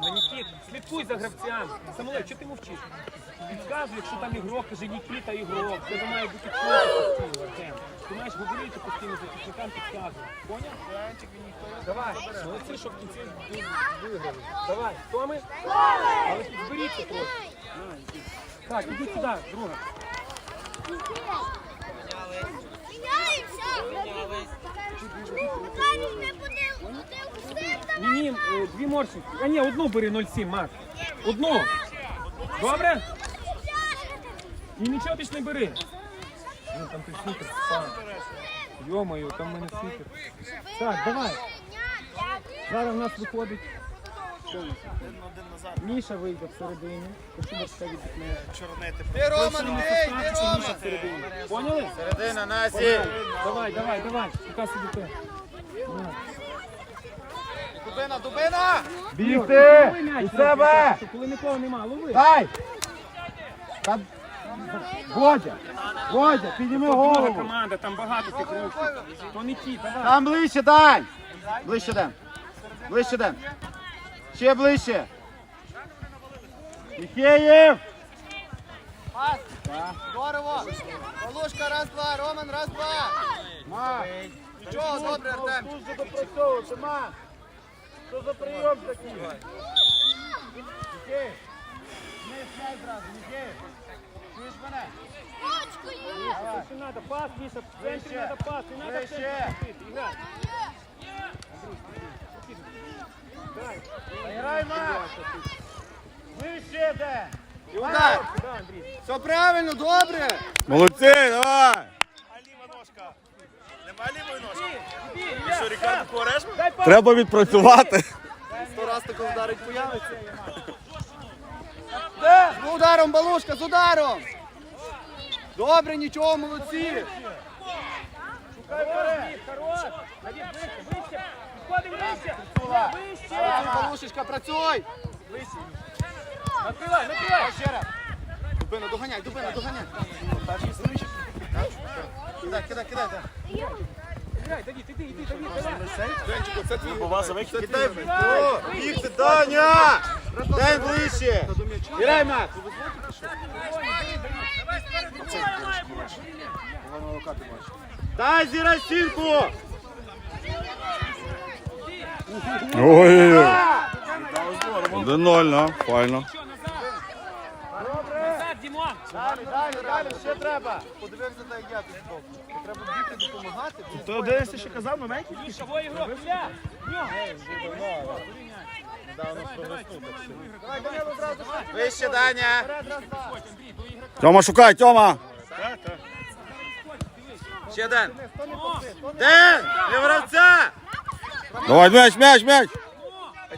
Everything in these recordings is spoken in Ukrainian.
команда. Нікіт, слідкуй за гравцями. Самолет, що ти мовчиш? Підказуй, якщо там ігрок, каже Нікіта ігрок. Це має бути постійно, Артем. Ти маєш говорити постійно за захисникам підказувати. Поняв? Давай, молодці, що в кінці ви- виграли. Давай, хто ми? Але підберіться трохи. Так, іди сюди, друга. Ні, ні, е, дві морщинки. А ні, одну бери 0,7, Марк. Одну. Добре? І нічого більш не бери. Ну, там той впав. Йо-моє, там мене світер. Так, давай. Зараз в нас виходить. Міша вийде всередині. Це від. Ти, не ти, це Роман! Поняли? Середина, Насі! Давай, давай, давай. Яка собі ти? Дубина, дубина! Бігти! У себе! Коли нікого нема, лови. Дай! Та... Водя! Водя, підніми голову! команда, там багато тих рухів. То не ті, давай. Там ближче дай! Ближче Ден! Ближче Ден! Ще ближче! Міхеєв! Здорово! Полушка, раз, два, Роман, раз, два! Ма! Нічого, добре, Артем! Дуже допрацьовувати, ма! Що за прийом такий? Міхеєв! Не сняй зразу, Міхеєв! Чуєш мене? Якщо надо пас, Міша, в центрі Вище. надо пас, не надо в центрі Вище. Грай! Вище де! І удар! Все правильно, добре! Молодці, давай! Що, Рікардо Кореш? Треба відпрацювати. Сто раз тако вдарить появиться. З ударом, Балушка, з ударом! Добре, нічого, молодці! Хорош, хорош. Давид, вище, вище. Вище. Працюй, Балушечка! Накривай, накривай. Ще раз! Дубина, доганяй, Дубина, доганяй! Кидай, кидай, кидай, так. Грай, Давид, іди, іди, Давид, давай. Кидай, о, бігти, Даня! Дай ближче! Грай, Макс! Дай зірай стінку! Ой, 1-0, файно. Назад, Дімон. Далі, далі, далі, ще треба! Подивився, як я тут збоку. Треба бігти, допомагати. То дивишся, що казав новенький? Міша, во ігрок, Ілля. Вище, Даня! Тьома, шукай, Тьома. Ще Ден! Ден! Для гравця! Давай, м'яч, м'яч, м'яч.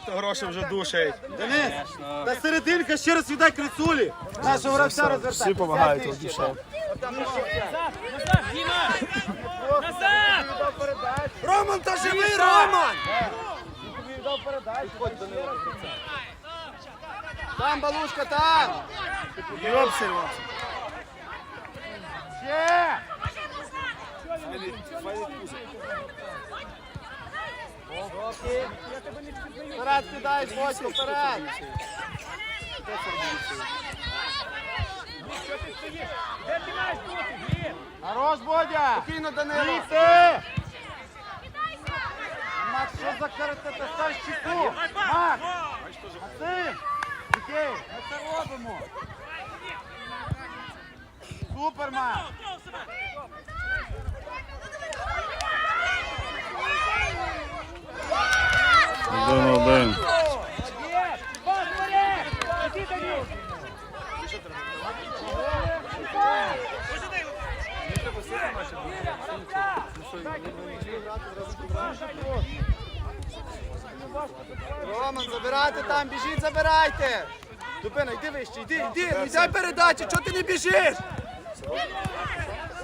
То гроші вже душать. Денис, та серединка ще раз віддай крицулі. Нашого гравця розвертай. Всі допомагають, Діма. Назад. Роман, та живий, Роман! Там, Балушка, там! Ще! Вперед кидай, Водько, вперед! Де ти маєш бути? Хорош, Бодя! Спокійно, Данило! Бігти! Макс, що за карате? Та став щиту! Макс! Максим! Окей, ми це робимо! Супер, Макс! Іди, Давид. Роман, забирайте там, біжіть, забирайте! Дубина, йди вище, йди, йди, не дай передачі, чого ти не біжиш?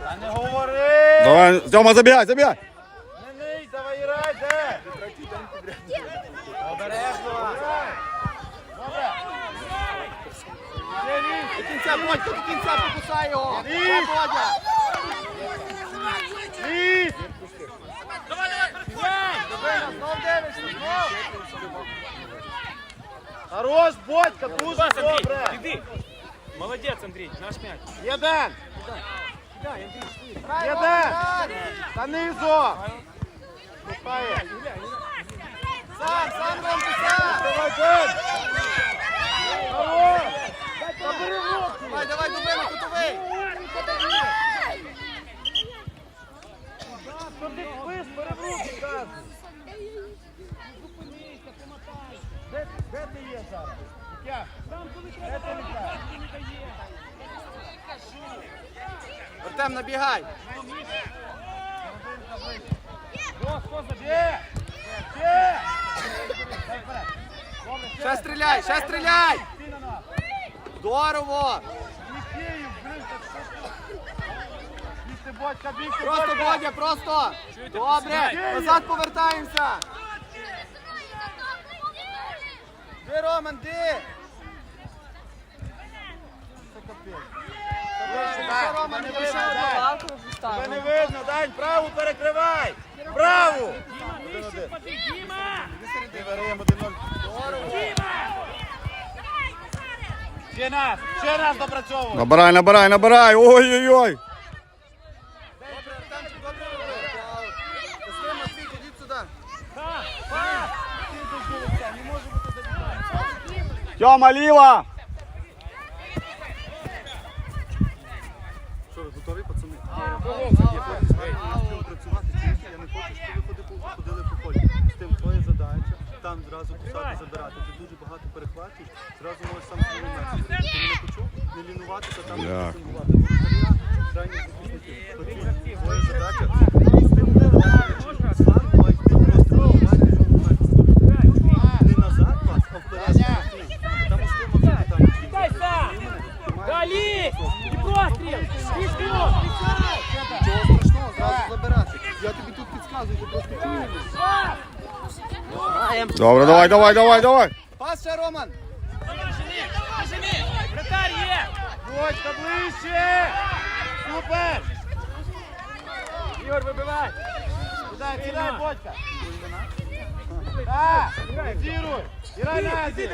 Та не говори! Давай, Тьома, забігай, забігай. Не ний, давай грай, де? Обережно! Добре! Ще вісь! До до кінця покусай його! Ще, Бодя! Дивишся, знов! Хорош, Бодька, дуже добре. іди. Молодець, Андрій, наш м'яч. Єден. Єден. Та низо. Шукає. Сам, сам, Ромко, сам. Давай, Ден. Хорош. Давай, давай, Дубина, кутовий. Що ти спиш, бери в руки, кажу. Де, ти є зараз? Як? Де ти літаєш? Артем, набігай. Ще! Ще! Ще стріляй, ще стріляй. Здорово. Київ, блин, так що ти? Бігти, Бодька, бігти, Просто, Бодька. Бодя, просто. Добре, назад повертаємося. Де, Роман, де? Не. Тебе не видно, Дань, праву перекривай! Праву! Нижче впади, Діма! Виграємо 1-0. Ще нас, ще раз допрацьовуємо. Набирай, набирай, набирай. Ой-ой-ой. Добре, Артемчик, добре робив. Пусти, Матвій, ідіть сюди. Тьома, ліва. Що, ви готові, пацани? працювати тільки, я не хочу, щоб ви ходили, ходили по полі. З тим твоя задача, там зразу писати, забирати. Ти дуже багато перехватиш, зразу можеш сам свою. Ти мене почув? Не лінуватися, там не пресингувати. Крайні захисники. Твоя задача. Добре, давай, давай, давай, давай. Пас ще, Роман. Вратар є! Бочка ближче! Супер! Ігор, вибивай! Кидай, кидай, Бодька! Так, фіксируй! Грай Назі!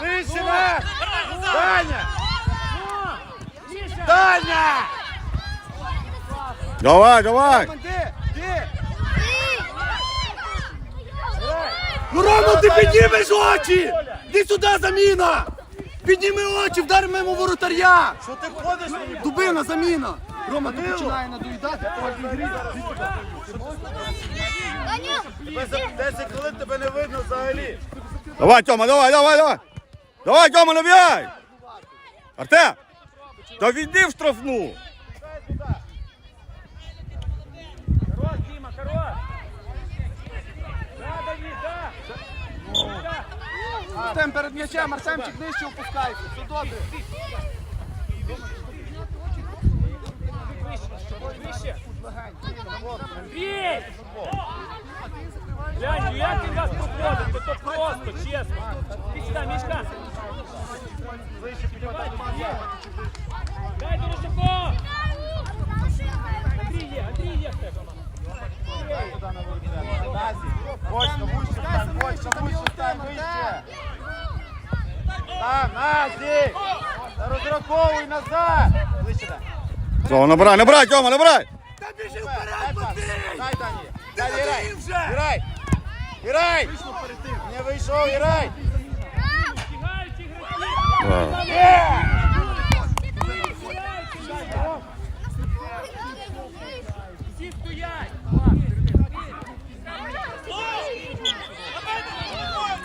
Ближче нас! Даня! Даня! Давай, давай. Роман, де? Де? Рома, ти піднімеш очі! Іди сюди, заміна! Підніми очі, вдар мимо воротаря. Що ти ходиш мені? Дубина, заміна. Рома, ти починає надоїдати. Тебе за 10 хвилин тебе не видно взагалі. Давай, Тьома, давай, давай, давай. Давай, Тьома, набігай. Артем. Та відди в штрафну. Хорош, Діма, хорош! Да, Давид, да! Да. Артем перед м'ячем, Артемчик нижче опускайся. Все добре. Глянь, ну як він вас проходить, то, то просто, чесно. Ти сюди, Мішка. Дай Дорошако! Андрій є, Андрій є в тебе. Назі, Бочка, вище стань, Бочка, вище стань, вище. Там, Назі! Розраховуй назад! Ближче дай. Набирай, набирай, Тьома, набирай. Та біжи вперед, Матвій! Дай, Дані! Дай, грай! Грай! Грай! Не вийшов! Всі стоять.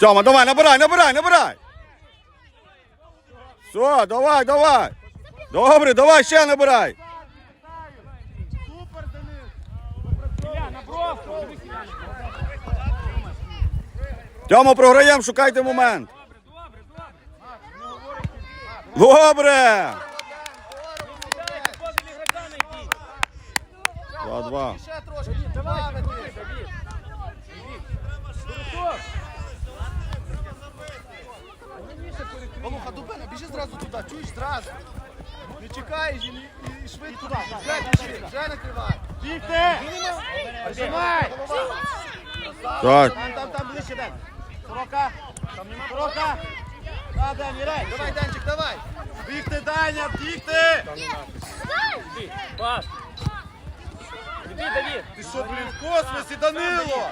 Тьома, давай, набирай, набирай, набирай. Все, давай, давай. Добре, давай, ще набирай. Супер, Денис! Тьома, програємо, шукайте момент. Добре. Два-два. Ще трошки Волуха, Дубина, біжи зразу туди, чуєш зразу. Не чекаєш і, і, і швидко. Вже біжи, вже накривай. Бігти! Прижимай! Так. Там, там, там, ближче, Ден. Сорока. Широка. Да, Дань, грай. Давай, Денчик, давай. Бігти, Даня, бігти. Іди, пас. Іди, Давід. Ти що, блін, в космосі, Данило?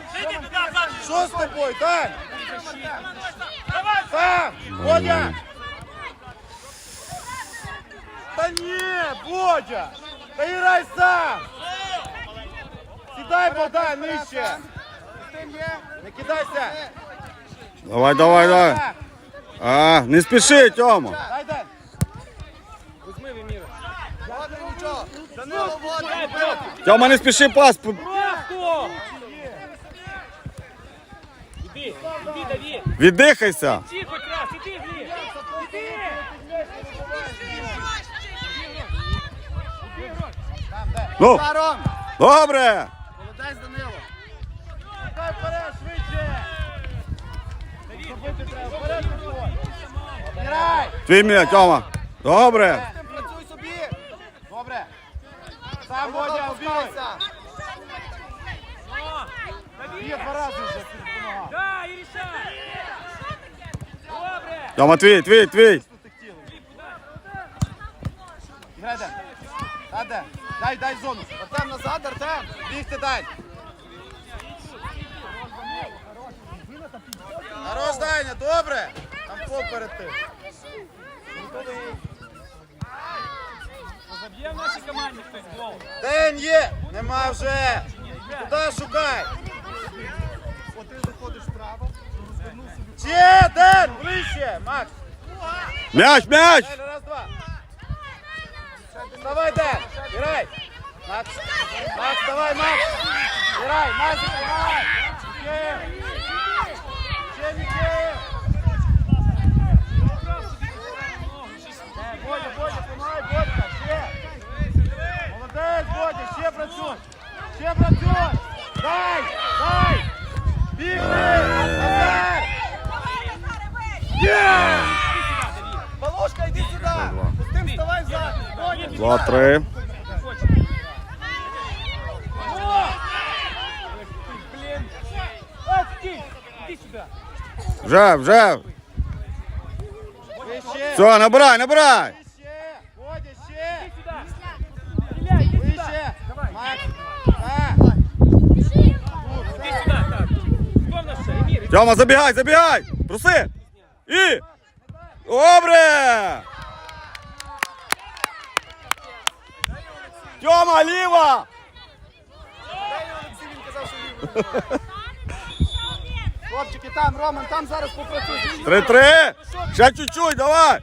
Що з тобою, Дань? Сам, Бодя. Та ні, Бодя. Та грай сам. Сідай, Богдан, нижче. Тим є. Не кидайся. Давай, давай, давай. А, не спіши, Тьома. Дай, Дань. Візьми, Віміра. Тьома, не спіши пас. Віддихайся. Ну, добре. Твій м'я, Тьома. Добре. Тим працюй собі. Добре. Сам Бодя, Бодя, обігай. опускайся. О, Давід. Є два рази вже. Да, і рішай. Добре. Тьома, твій, твій, твій. Грай, Ден. Дай, Ден. Дай, дай зону. Артем назад, Артем. Бігти дай. Хорош, Даня, добре. Там поперед ти. Заб'є в нашій команді хтось гол. День є. Нема вже. Туди шукай. От ти заходиш вправо. розвернув собі. Ще, Ден, ближче. Макс. М'яч, м'яч. Далі, раз, два. Давай, Ден. Грай. Макс. Макс, давай, Макс. Грай, Макс, грай. Ще. Ще, Микеєв. Молодець, Бодя, ще працюй. Ще працюй. Дай, дай. Бігти. Назар. Є! Волошка, йди сюди. Пустим, вставай взад. Бодя, Два, три. Блін. От ти. Іди сюди. Вже, вже. Вище. Все, набирай, набирай. Тьома, забігай, забігай. Проси. І. Добре. Тьома, ліва. Хлопчики, там, Роман, там зараз попрацюй. Три-три. Ще чуть-чуть, давай.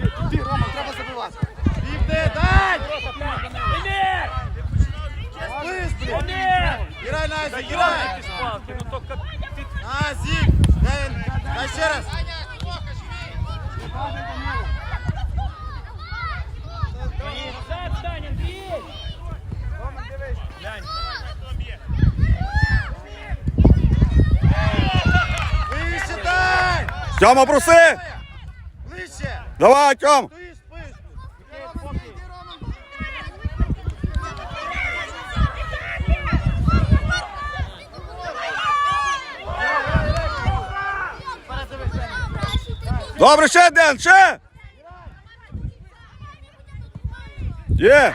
Іди, Роман, треба забивати. Бігти, дай. Емір! Быстро. Емір! Грай, Назик, грай. Ти з палки, ну то ка- ти Назик. Дай, дай ще раз. Назад стань, Андрій! Роман, дивись. Глянь. Вище дай. Тьома, проси. Ближче. Давай, Тьом. Стоїш, спиш. Роман, іди, Роман. Добре, ще Ден, ще. Є.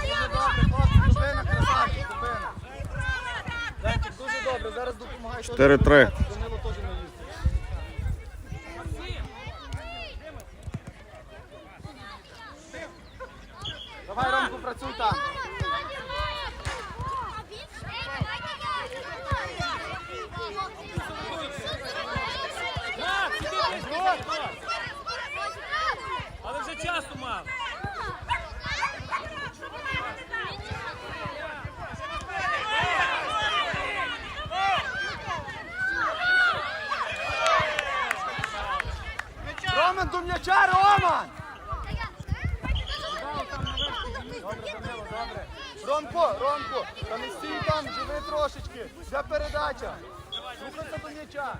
Дуже добре, хлопці, дубина, красавчик, дубина. Денчик, дуже добре, зараз допомагай. теж. Чотири-три. Данило теж не їздить. Давай, Ромку, працюй там. На, сиди, блядь, Але вже часу мало. Роман, до м'яча, Роман! Ромко, Ромко, та не стій там, живи трошечки. Вся передача. Рухайся до м'яча.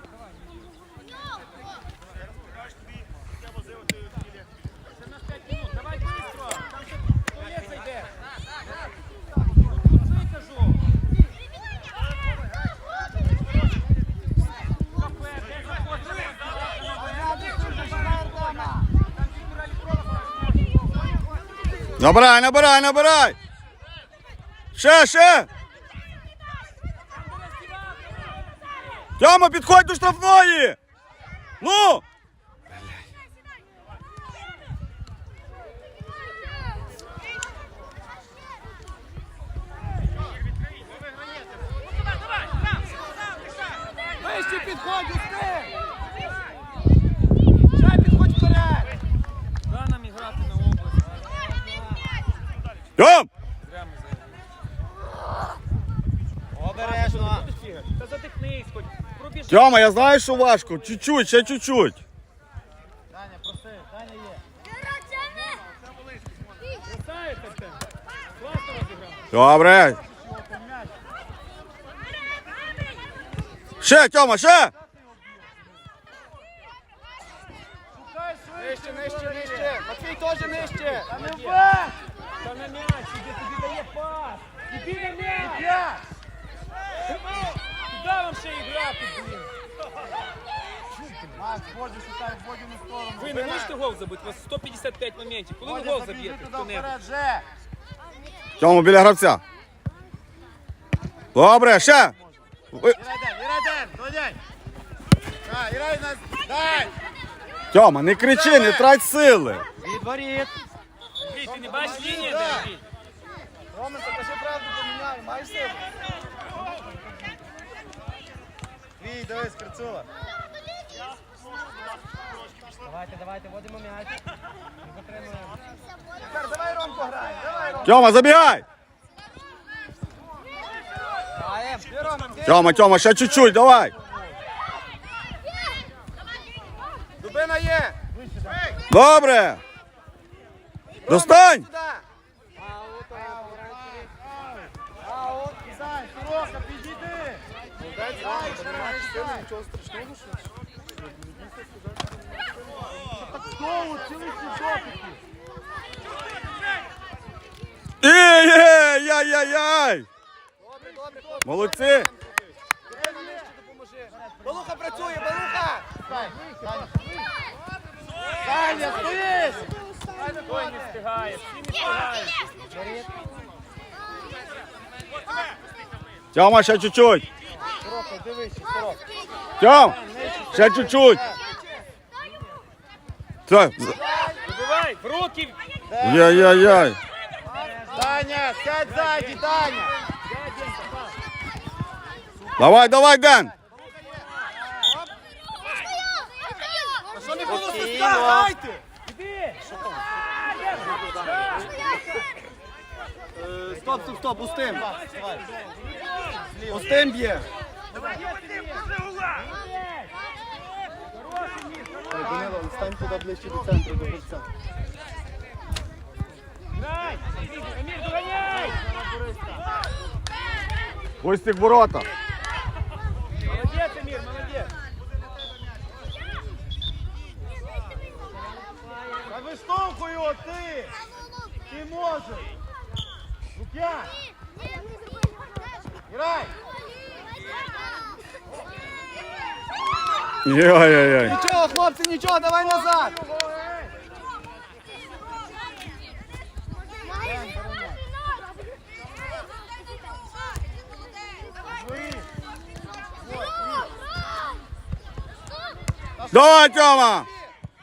Набирай, набирай, набирай! Ще, ще! Тьома, підходь до штрафної! Ну! Вище підходь, успіх! Ще підходь вперед! Да нам і грати на область. Тьом! Зря ми заявили. Обережно! Та задихнись хоч. Пробіж. Тьома, я знаю, що важко. Чуть-чуть, ще чуть-чуть. Даня, проси, Даня є. Добре. Ще, Тьома, ще! Нижче, нижче, нижче! Матвій теж нижче! Та не Та на м'яч, іди тобі дає пас. Іди на м'яч. Вам ще і грати, блін? Макс, Бодю шукай, Бодю на сторону. Ви не можете гол забити? У вас 155 моментів. Коли ви гол заб'єте? туди Хто-небудь? вперед, же! Тьома, біля гравця. Добре, ще. Ви- Ірайден, Ірайден, доняй! А, Ірай нас, дай! Тьома, не кричи, не трать сили. Відворіт! Андрій, ти не бачиш лінії, де? Ромен, покажи правду, поміняй, маєш силу? Твій, дивись, Крицула. Давайте, давайте, водимо м'яч. Тепер давай Ромку грай, давай. Тьома, забігай. Граєм. Ти, Роман, ти. Тьома, Тьома, ще чуть-чуть, давай. Дубина є. Добре. Достань. Сюди. Ще нічого страшного, що? Так знову цілий сюжет. Ей-ей-яй-яй-яй. Добре, добре, добре. Молодці. Балуха працює, Балуха. Саня, стоїш. Ой, не встигає, всі не встигають. Тьома, ще чуть-чуть. Тьом, ще чуть-чуть. Все. Вибивай, в руки. Яй-яй-яй. Даня, сядь ззаді, Даня. Давай, давай, Ден. Що не було свистка, грайте. Іди. Стоп, стоп, стоп, устим. Устим б'є. Данило, стань туди ближче до центру, до гравця. Грай. Амір, доганяй. Пусть їх ворота. Молодець, Амір, молодець. Та виштовхуй його ти! Ти можеш! Лук'ян! Грай! Яй-яй-яй. Нічого, хлопці, нічого, давай назад! Давай, Тьома.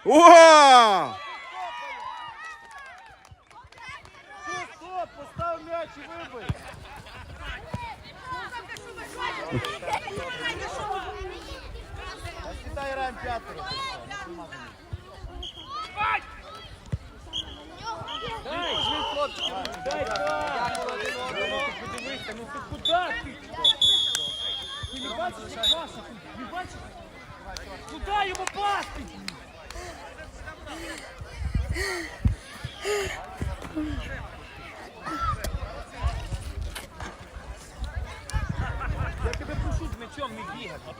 Ура! Стоп, стоп, постав м'яч і вибий! Китай граєм п'ятеро. Дай, хлопчики, дай, подивися, ну ти куди ти? Ти не бачиш, як паса? Не бачиш? Куди йому пасти? Я тебе прошу з мечом не бігати.